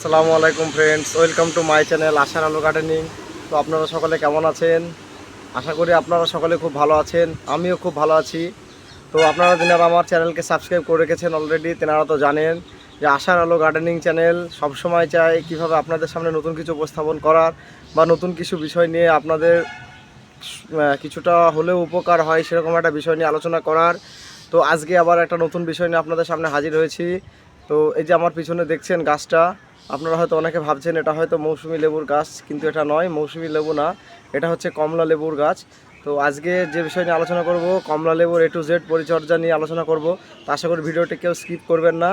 আসসালামু আলাইকুম friends welcome to my channel Ashar Alo gardening তো আপনারা সকলে কেমন আছেন? আশা করি আপনারা সকলে খুব ভালো আছেন, আমিও খুব ভালো আছি। তো আপনারা যারা আমার চ্যানেলকে সাবস্ক্রাইব করে রেখেছেন অলরেডি তেনারা তো জানেন যে আশার আলো গার্ডেনিং চ্যানেল সবসময় চায় কীভাবে আপনাদের সামনে নতুন কিছু উপস্থাপন করার বা নতুন কিছু বিষয় নিয়ে আপনাদের কিছুটা হলেও উপকার হয় সেরকম একটা বিষয় নিয়ে আলোচনা করার। তো আজকে আবার একটা নতুন বিষয় নিয়ে আপনাদের সামনে হাজির হয়েছি। তো এই যে আমার পিছনে দেখছেন গাছটা আপনারা হয়তো অনেকে ভাবছেন এটা হয়তো মৌসুমি লেবুর গাছ, কিন্তু এটা নয়, মৌসুমি লেবু না। এটা হচ্ছে কমলা লেবুর গাছ। তো আজকে যে বিষয় নিয়ে আলোচনা করব, কমলা লেবুর এ টু জেড পরিচর্যা নিয়ে আলোচনা করব, তো আশা করি ভিডিওটি কেউ স্কিপ করবেন না।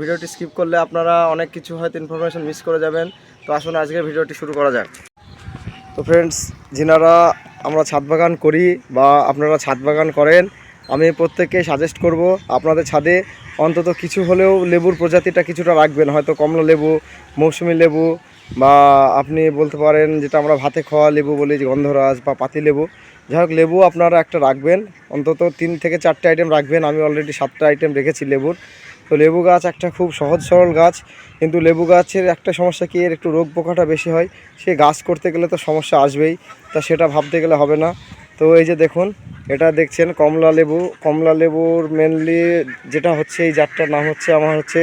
ভিডিওটি স্কিপ করলে আপনারা অনেক কিছু হয়তো ইনফরমেশন মিস করে যাবেন। তো আসুন আজকের ভিডিওটি শুরু করা যাক। তো ফ্রেন্ডস যিনারা আমরা ছাদ বাগান করি বা আপনারা ছাদ বাগান করেন, আমি প্রত্যেককে সাজেস্ট করব আপনাদের ছাদে অন্তত কিছু হলেও লেবুর প্রজাতিটা কিছুটা রাখবেন। হয়তো কমলা লেবু, মৌসুমি লেবু বা আপনি বলতে পারেন যেটা আমরা ভাতে খাওয়া লেবু বলি, যে গন্ধরাজ বা পাতি লেবু। যাই লেবু আপনারা একটা রাখবেন। অন্তত তিন থেকে চারটে আইটেম রাখবেন। আমি অলরেডি সাতটা আইটেম রেখেছি লেবুর। তো লেবু গাছ একটা খুব সহজ সরল গাছ। কিন্তু লেবু গাছের একটা সমস্যা কি, এর একটু রোগ পোকাটা বেশি হয়। সে গাছ করতে গেলে তো সমস্যা আসবেই। তা সেটা ভাবতে গেলে হবে না। তো এই যে দেখুন, এটা দেখছেন কমলা লেবু। কমলা লেবুর মেনলি যেটা হচ্ছে এই জাতটার নাম হচ্ছে, আমার হচ্ছে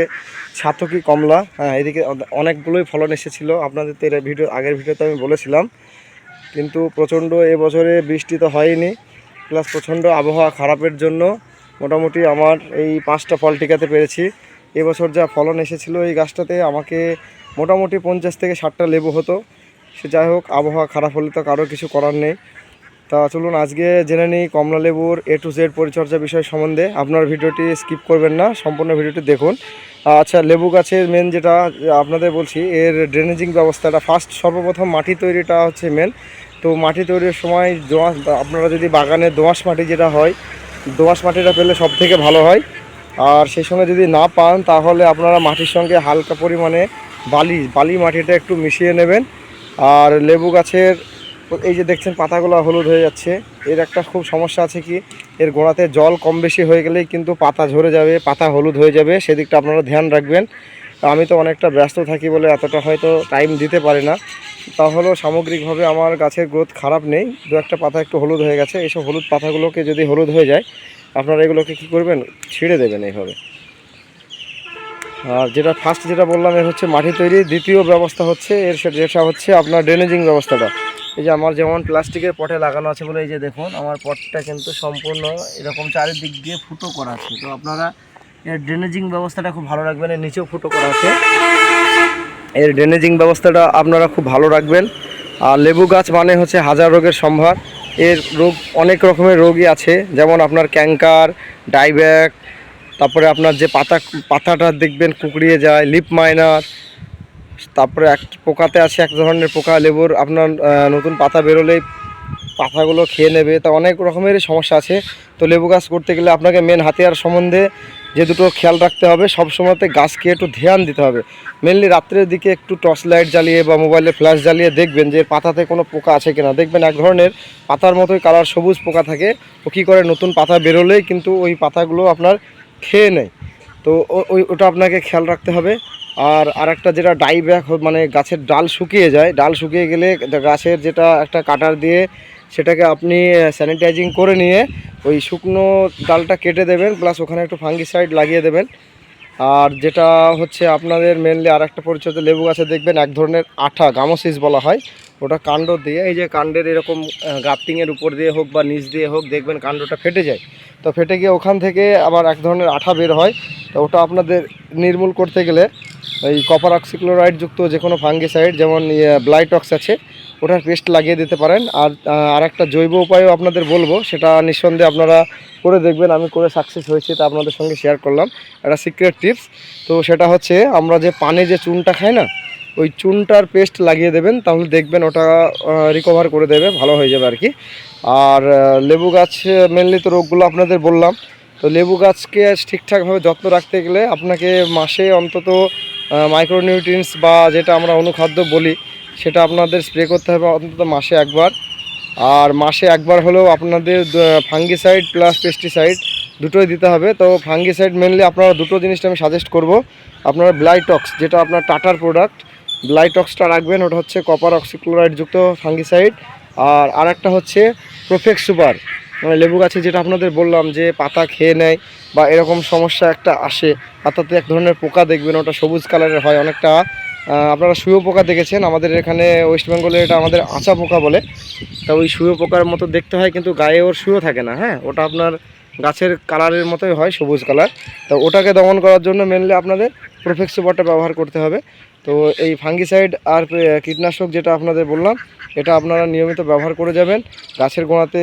ছাতকি কমলা। হ্যাঁ এদিকে অনেকগুলোই ফলন এসেছিল। আপনাদের তো এর ভিডিও, আগের ভিডিওতে আমি বলেছিলাম। কিন্তু প্রচণ্ড এবছরে বৃষ্টি তো হয়নি, প্লাস প্রচণ্ড আবহাওয়া খারাপের জন্য মোটামুটি আমার এই পাঁচটা ফল টিকাতে পেরেছি। এবছর যা ফলন এসেছিল এই গাছটাতে আমাকে মোটামুটি পঞ্চাশ থেকে ষাটটা লেবু হতো। সে যাই হোক, আবহাওয়া খারাপ হলে তো কারও কিছু করার নেই। তা চলুন আজকে জেনে নিই কমলা লেবুর এ টু জেড পরিচর্যা বিষয় সম্বন্ধে। আপনার ভিডিওটি স্কিপ করবেন না, সম্পূর্ণ ভিডিওটি দেখুন। আচ্ছা লেবু গাছের মেন যেটা আপনাদের বলছি, এর ড্রেনেজিং ব্যবস্থাটা ফার্স্ট সর্বপ্রথম মাটি তৈরিটা হচ্ছে মেন তো মাটি তৈরির সময় দোঁয়াশ আপনারা যদি বাগানে দোঁয়াশ মাটি যেটা হয় দোঁয়াশ মাটিটা পেলে সব থেকে ভালো হয়। আর সেই সঙ্গে যদি না পান, তাহলে আপনারা মাটির সঙ্গে হালকা পরিমাণে বালি বালি মাটিটা একটু মিশিয়ে নেবেন। আর লেবু গাছের এই যে দেখছেন, পাতাগুলো হলুদ হয়ে যাচ্ছে। এর একটা খুব সমস্যা আছে কি, এর গোড়াতে জল কম বেশি হয়ে গেলেই কিন্তু পাতা ঝরে যাবে, পাতা হলুদ হয়ে যাবে। সেদিকটা আপনারা ধ্যান রাখবেন। আমি তো অনেকটা ব্যস্ত থাকি বলে এতটা হয়তো টাইম দিতে পারি না। তাহলেও সামগ্রিকভাবে আমার গাছের গ্রোথ খারাপ নেই। দু একটা পাতা একটু হলুদ হয়ে গেছে। এইসব হলুদ পাতাগুলোকে যদি হলুদ হয়ে যায়, আপনারা এগুলোকে কী করবেন? ছিঁড়ে দেবেন এইভাবে। আর যেটা ফার্স্ট যেটা বললাম, এর হচ্ছে মাটি তৈরি দ্বিতীয় ব্যবস্থা হচ্ছে, এর যেটা হচ্ছে আপনার ড্রেনেজিং ব্যবস্থাটা। এই যে আমার যেমন প্লাস্টিকের পটে লাগানো আছে বলে, এই যে দেখুন, আমার পটটা কিন্তু সম্পূর্ণ এরকম চারিদিক দিয়ে ফুটো করা আছে। তো আপনারা এর ড্রেনেজিং ব্যবস্থাটা খুব ভালো রাখবেন, এর নিচেও ফুটো করা আছে। এর ড্রেনেজিং ব্যবস্থাটা আপনারা খুব ভালো রাখবেন। আর লেবু গাছ মানে হচ্ছে হাজার রোগের সম্ভার। এর রোগ, অনেক রকমের রোগই আছে, যেমন আপনার ক্যাঙ্কার ডাইব্যাক, তারপরে আপনার যে পাতা, পাতাটা দেখবেন কুকড়িয়ে যায়, লিপ মাইনার তারপরে এক পোকাতে আছে, এক ধরনের পোকা, লেবুর, আপনার নতুন পাতা বেরোলেই পাতাগুলো খেয়ে নেবে। তা অনেক রকমেরই সমস্যা আছে। তো লেবু গাছ করতে গেলে আপনাকে মেন হাতিয়ার সম্বন্ধে যে দুটো খেয়াল রাখতে হবে। সব সময়তে গাছকে একটু ধ্যান দিতে হবে। মেনলি রাত্রের দিকে একটু টর্চ লাইট জ্বালিয়ে বা মোবাইলে ফ্ল্যাশ জ্বালিয়ে দেখবেন যে পাতাতে কোনো পোকা আছে কিনা। দেখবেন এক ধরনের পাতার মতোই কালার সবুজ পোকা থাকে। ও কী করে? নতুন পাতা বেরোলেই কিন্তু ওই পাতাগুলো আপনার খেয়ে নেয়। তো ওই, ওটা আপনাকে খেয়াল রাখতে হবে। আর আরেকটা যেটা ডাই ডাইব্যাক মানে গাছের ডাল শুকিয়ে যায়, ডাল শুকিয়ে গেলে গাছের যেটা একটা কাটার দিয়ে সেটাকে আপনি স্যানিটাইজিং করে নিয়ে ওই শুকনো ডালটা কেটে দেবেন প্লাস ওখানে একটু ফাঙ্গিসাইড লাগিয়ে দেবেন। আর যেটা হচ্ছে আপনাদের মেনলি আর একটা পরিচর্যা লেবু গাছে দেখবেন, এক ধরনের আঠা, গামোসিস বলা হয়। ওটা কাণ্ড দিয়ে, এই যে কাণ্ডের এরকম গ্রাফটিংয়ের উপর দিয়ে হোক বা নিচ দিয়ে হোক দেখবেন কাণ্ডটা ফেটে যায়। তো ফেটে গিয়ে ওখান থেকে আবার এক ধরনের আঠা বের হয়। তো ওটা আপনাদের নির্মূল করতে গেলে এই কপার অক্সিক্লোরাইড যুক্ত যে কোনো ফাঙ্গিসাইড যেমন ব্লাইটক্স আছে, ওটার পেস্ট লাগিয়ে দিতে পারেন। আর আর একটা জৈব উপায়ও আপনাদের বলব, সেটা নিঃসন্দেহে আপনারা করে দেখবেন, আমি করে সাকসেস হয়েছি, তা আপনাদের সঙ্গে শেয়ার করলাম। একটা সিক্রেট টিপস তো সেটা হচ্ছে, আমরা যে পানে যে চুনটা খাই না, ওই চুনটার পেস্ট লাগিয়ে দেবেন, তাহলে দেখবেন ওটা রিকভার করে দেবে, ভালো হয়ে যাবে আর কি আর লেবু গাছ মেনলি তো রোগগুলো আপনাদের বললাম, তো লেবু গাছকে ঠিকঠাকভাবে যত্ন রাখতে গেলে আপনাকে মাসে অন্তত মাইক্রোনিউট্রিয়েন্টস বা যেটা আমরা অনুখাদ্য বলি, সেটা আপনাদের স্প্রে করতে হবে অন্তত মাসে একবার। আর মাসে একবার হলেও আপনাদের ফাঙ্গিসাইড প্লাস পেস্টিসাইড দুটোই দিতে হবে। তো ফাঙ্গিসাইড মেনলি আপনারা দুটো জিনিসটা আমি সাজেস্ট করব। আপনারা ব্লাইটক্স যেটা আপনার টাটার প্রোডাক্ট ব্লাইটক্সটা রাখবেন, ওটা হচ্ছে কপার অক্সিক্লোরাইড যুক্ত ফাঙ্গিসাইড আর আরেকটা হচ্ছে প্রোফেক্স সুপার মানে লেবু গাছে যেটা আপনাদের বললাম যে পাতা খেয়ে নেয় বা এরকম সমস্যা একটা আসে পাতাতে এক ধরনের পোকা দেখবেন, ওটা সবুজ কালারের হয় অনেকটা। আপনারা শুয়ো পোকা দেখেছেন, আমাদের এখানে ওয়েস্ট বেঙ্গলে এটা আমাদের আঁচা পোকা বলে। তা ওই শুয়ো পোকার মতো দেখতে হয়, কিন্তু গায়ে ওর শুয়ো থাকে না হ্যাঁ? ওটা আপনার গাছের কালারের মতোই হয়, সবুজ কালার। তো ওটাকে দমন করার জন্য মেনলি আপনাদের প্রোফেক্স ব্যবহার করতে হবে। তো এই ফাঙ্গিসাইড আর কীটনাশক যেটা আপনাদের বললাম, এটা আপনারা নিয়মিত ব্যবহার করে যাবেন। গাছের গোড়াতে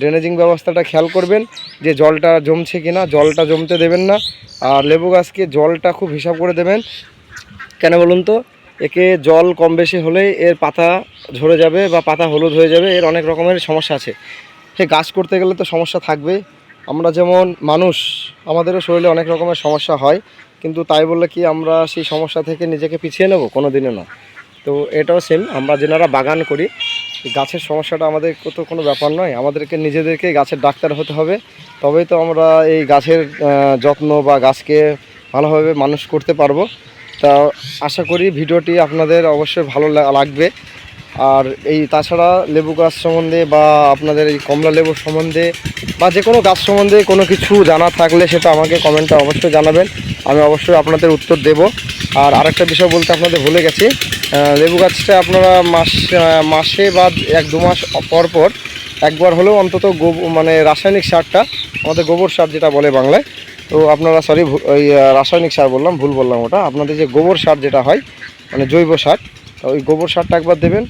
ড্রেনেজিং ব্যবস্থাটা খেয়াল করবেন যে জলটা জমছে কিনা, জলটা জমতে দেবেন না। আর লেবু গাছকে জলটা খুব হিসাব করে দেবেন। কেন বলুন তো? একে জল কম বেশি হলেই এর পাতা ঝরে যাবে বা পাতা হলুদ হয়ে যাবে, এর অনেক রকমের সমস্যা আছে। সে গাছ করতে গেলে তো সমস্যা থাকবে আমরা যেমন মানুষ, আমাদেরও শরীরে অনেক রকমের সমস্যা হয়, কিন্তু তাই বললে কি আমরা সেই সমস্যা থেকে নিজেকে পিছিয়ে নেব? কোনো দিনও না। তো এটাও সেম আমরা যেনারা বাগান করি গাছের সমস্যাটা আমাদের তো কোনো ব্যাপার নয়, আমাদেরকে নিজেদেরকে গাছের ডাক্তার হতে হবে। তবেই তো আমরা এই গাছের যত্ন বা গাছকে ভালোভাবে মানুষ করতে পারব। তা আশা করি ভিডিওটি আপনাদের অবশ্যই ভালো লাগবে। আর এই তাছাড়া লেবু গাছ সম্বন্ধে বা আপনাদের এই কমলা লেবু সম্বন্ধে বা যে কোনো গাছ সম্বন্ধে কোনো কিছু জানা থাকলে সেটা আমাকে কমেন্টে অবশ্যই জানাবেন। আমি অবশ্যই আপনাদের উত্তর দেব। আর আরেকটা বিষয় বলতে আপনাদের ভুলে গেছি। লেবু গাছটা আপনারা মাস মাসে বা এক দু মাস পর পর একবার হলেও অন্তত মানে রাসায়নিক সারটা, আমাদের গোবর সার যেটা বলে বাংলায়, তো আপনারা সরি ওই রাসায়নিক সার বললাম, ভুল বললাম ওটা। আপনাদের যে গোবর সার যেটা হয় মানে জৈব সার ওই গোবর সারটা একবার দেবেন।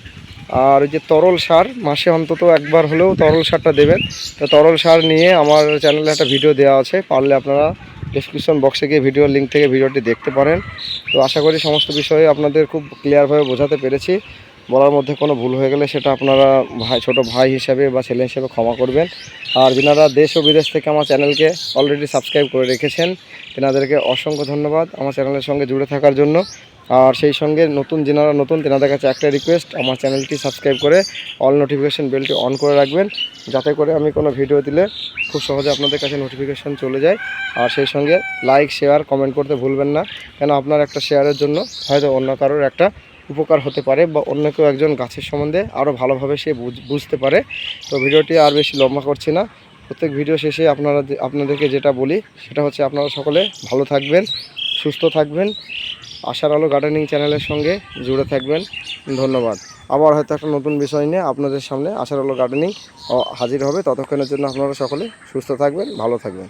আর ওই যে তরল সার, মাসে অন্তত একবার হলেও তরল সারটা দেবেন। তো তরল সার নিয়ে আমার চ্যানেলে একটা ভিডিও দেওয়া আছে, পারলে আপনারা ডিসক্রিপশন বক্সে গিয়ে ভিডিওর লিঙ্ক থেকে ভিডিওটি দেখতে পারেন। তো আশা করি সমস্ত বিষয়ে আপনাদের খুব ক্লিয়ারভাবে বোঝাতে পেরেছি। বলার মধ্যে কোনো ভুল হয়ে গেলে সেটা আপনারা ভাই, ছোটো ভাই হিসাবে বা ছেলে হিসেবে ক্ষমা করবেন। আর যিনারা দেশ ও বিদেশ থেকে আমার চ্যানেলকে অলরেডি সাবস্ক্রাইব করে রেখেছেন, তেনাদেরকে অসংখ্য ধন্যবাদ আমার চ্যানেলের সঙ্গে জুড়ে থাকার জন্য। আর সেই সঙ্গে নতুন যেনারা নতুন, তেনাদের কাছে একটা রিকোয়েস্ট আমার চ্যানেলটি সাবস্ক্রাইব করে অল নোটিফিকেশান বেলটি অন করে রাখবেন। যাতে করে আমি কোনো ভিডিও দিলে খুব সহজে আপনাদের কাছে নোটিফিকেশন চলে যায়। আর সেই সঙ্গে লাইক শেয়ার কমেন্ট করতে ভুলবেন না। কেন আপনার একটা শেয়ারের জন্য হয়তো অন্য কারোর একটা উপকার হতে পারে বা অন্য কেউ একজন গাছের সম্বন্ধে আরও ভালোভাবে সে বুঝ- বুঝতে পারে। তো ভিডিওটি আর বেশি লম্বা করছি না। প্রত্যেক ভিডিও শেষে আপনারা আপনাদেরকে যেটা বলি, সেটা হচ্ছে আপনারা সকলে ভালো থাকবেন, সুস্থ থাকবেন। আশার আলো গার্ডেনিং চ্যানেলের সঙ্গে জুড়ে থাকবেন। ধন্যবাদ। আবার হয়তো একটা নতুন বিষয় নিয়ে আপনাদের সামনে আশার আলো গার্ডেনিং হাজির হবে। ততক্ষণের জন্য আপনারা সকলে সুস্থ থাকবেন, ভালো থাকবেন।